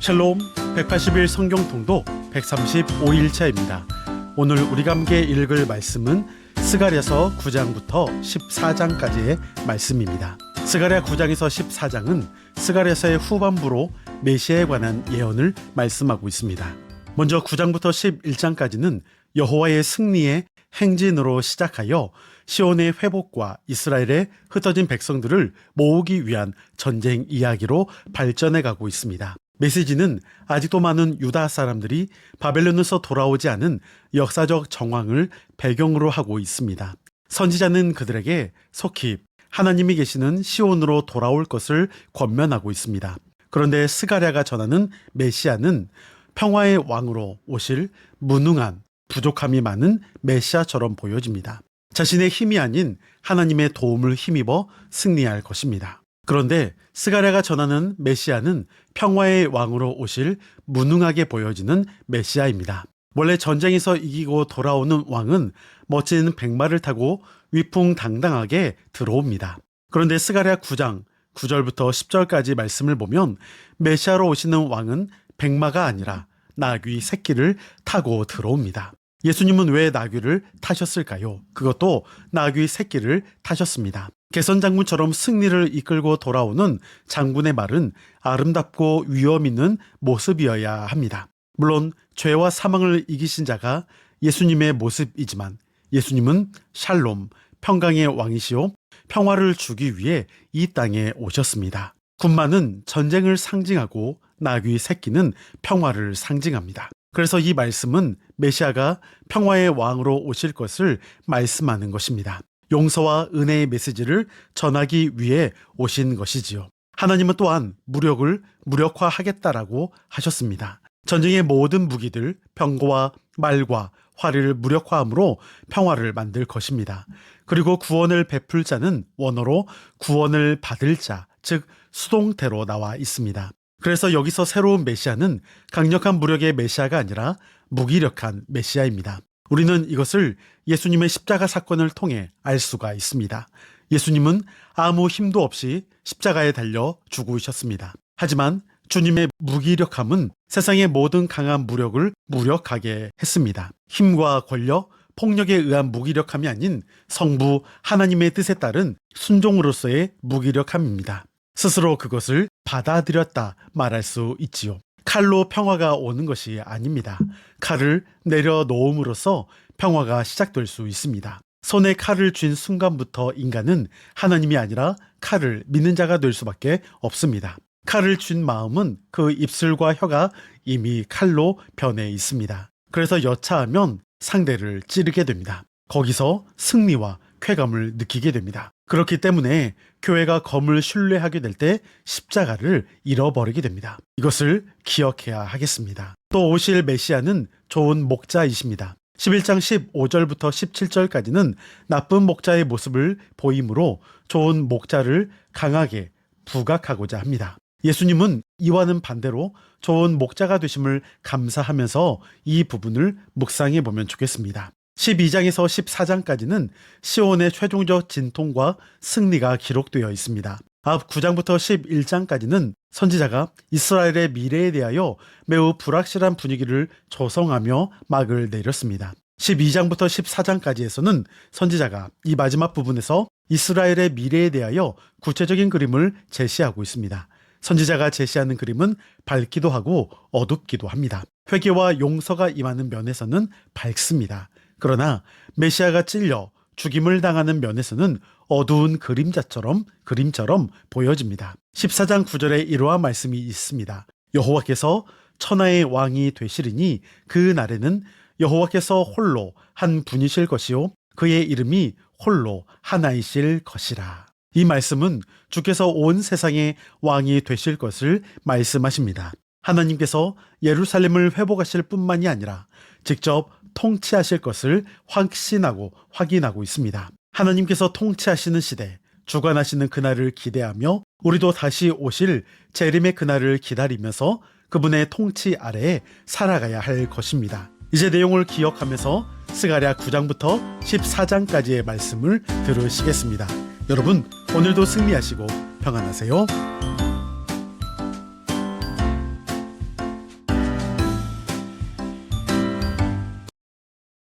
샬롬 180일 성경 통독 135일차입니다. 오늘 우리가 함께 읽을 말씀은 스가랴서 9장부터 14장까지의 말씀입니다. 스가랴 9장에서 14장은 스가랴서의 후반부로 메시아에 관한 예언을 말씀하고 있습니다. 먼저 9장부터 11장까지는 여호와의 승리의 행진으로 시작하여 시온의 회복과 이스라엘의 흩어진 백성들을 모으기 위한 전쟁 이야기로 발전해 가고 있습니다. 메시지는 아직도 많은 유다 사람들이 바벨론에서 돌아오지 않은 역사적 정황을 배경으로 하고 있습니다. 선지자는 그들에게 속히 하나님이 계시는 시온으로 돌아올 것을 권면하고 있습니다. 그런데 스가랴가 전하는 메시아는 평화의 왕으로 오실 무능한 부족함이 많은 메시아처럼 보여집니다. 자신의 힘이 아닌 하나님의 도움을 힘입어 승리할 것입니다. 그런데 스가랴가 전하는 메시아는 평화의 왕으로 오실 무능하게 보여지는 메시아입니다. 원래 전쟁에서 이기고 돌아오는 왕은 멋진 백마를 타고 위풍당당하게 들어옵니다. 그런데 스가랴 9장 9절부터 10절까지 말씀을 보면 메시아로 오시는 왕은 백마가 아니라 나귀 새끼를 타고 들어옵니다. 예수님은 왜 나귀를 타셨을까요? 그것도 나귀 새끼를 타셨습니다. 개선 장군처럼 승리를 이끌고 돌아오는 장군의 말은 아름답고 위험 있는 모습이어야 합니다. 물론 죄와 사망을 이기신 자가 예수님의 모습이지만 예수님은 샬롬, 평강의 왕이시오 평화를 주기 위해 이 땅에 오셨습니다. 군마는 전쟁을 상징하고 나귀 새끼는 평화를 상징합니다. 그래서 이 말씀은 메시아가 평화의 왕으로 오실 것을 말씀하는 것입니다. 용서와 은혜의 메시지를 전하기 위해 오신 것이지요. 하나님은 또한 무력을 무력화하겠다라고 하셨습니다. 전쟁의 모든 무기들, 병거와 말과 화를 무력화함으로 평화를 만들 것입니다. 그리고 구원을 베풀 자는 원어로 구원을 받을 자, 즉 수동태로 나와 있습니다. 그래서 여기서 새로운 메시아는 강력한 무력의 메시아가 아니라 무기력한 메시아입니다. 우리는 이것을 예수님의 십자가 사건을 통해 알 수가 있습니다. 예수님은 아무 힘도 없이 십자가에 달려 죽으셨습니다. 하지만 주님의 무기력함은 세상의 모든 강한 무력을 무력하게 했습니다. 힘과 권력, 폭력에 의한 무기력함이 아닌 성부 하나님의 뜻에 따른 순종으로서의 무기력함입니다. 스스로 그것을 받아들였다 말할 수 있지요. 칼로 평화가 오는 것이 아닙니다. 칼을 내려놓음으로써 평화가 시작될 수 있습니다. 손에 칼을 쥔 순간부터 인간은 하나님이 아니라 칼을 믿는 자가 될 수밖에 없습니다. 칼을 쥔 마음은 그 입술과 혀가 이미 칼로 변해 있습니다. 그래서 여차하면 상대를 찌르게 됩니다. 거기서 승리와 쾌감을 느끼게 됩니다. 그렇기 때문에 교회가 검을 신뢰하게 될 때 십자가를 잃어버리게 됩니다. 이것을 기억해야 하겠습니다. 또 오실 메시아는 좋은 목자이십니다. 11장 15절부터 17절까지는 나쁜 목자의 모습을 보이므로 좋은 목자를 강하게 부각하고자 합니다. 예수님은 이와는 반대로 좋은 목자가 되심을 감사하면서 이 부분을 묵상해 보면 좋겠습니다. 12장에서 14장까지는 시온의 최종적 진통과 승리가 기록되어 있습니다. 앞 9장부터 11장까지는 선지자가 이스라엘의 미래에 대하여 매우 불확실한 분위기를 조성하며 막을 내렸습니다. 12장부터 14장까지에서는 선지자가 이 마지막 부분에서 이스라엘의 미래에 대하여 구체적인 그림을 제시하고 있습니다. 선지자가 제시하는 그림은 밝기도 하고 어둡기도 합니다. 회개와 용서가 임하는 면에서는 밝습니다. 그러나 메시아가 찔려 죽임을 당하는 면에서는 어두운 그림자처럼 그림처럼 보여집니다. 14장 9절에 이러한 말씀이 있습니다. 여호와께서 천하의 왕이 되시리니 그 날에는 여호와께서 홀로 한 분이실 것이요 그의 이름이 홀로 하나이실 것이라. 이 말씀은 주께서 온 세상의 왕이 되실 것을 말씀하십니다. 하나님께서 예루살렘을 회복하실 뿐만이 아니라 직접 통치하실 것을 확신하고 확인하고 있습니다. 하나님께서 통치하시는 시대, 주관하시는 그날을 기대하며 우리도 다시 오실 재림의 그날을 기다리면서 그분의 통치 아래에 살아가야 할 것입니다. 이제 내용을 기억하면서 스가랴 9장부터 14장까지의 말씀을 들으시겠습니다. 여러분, 오늘도 승리하시고 평안하세요.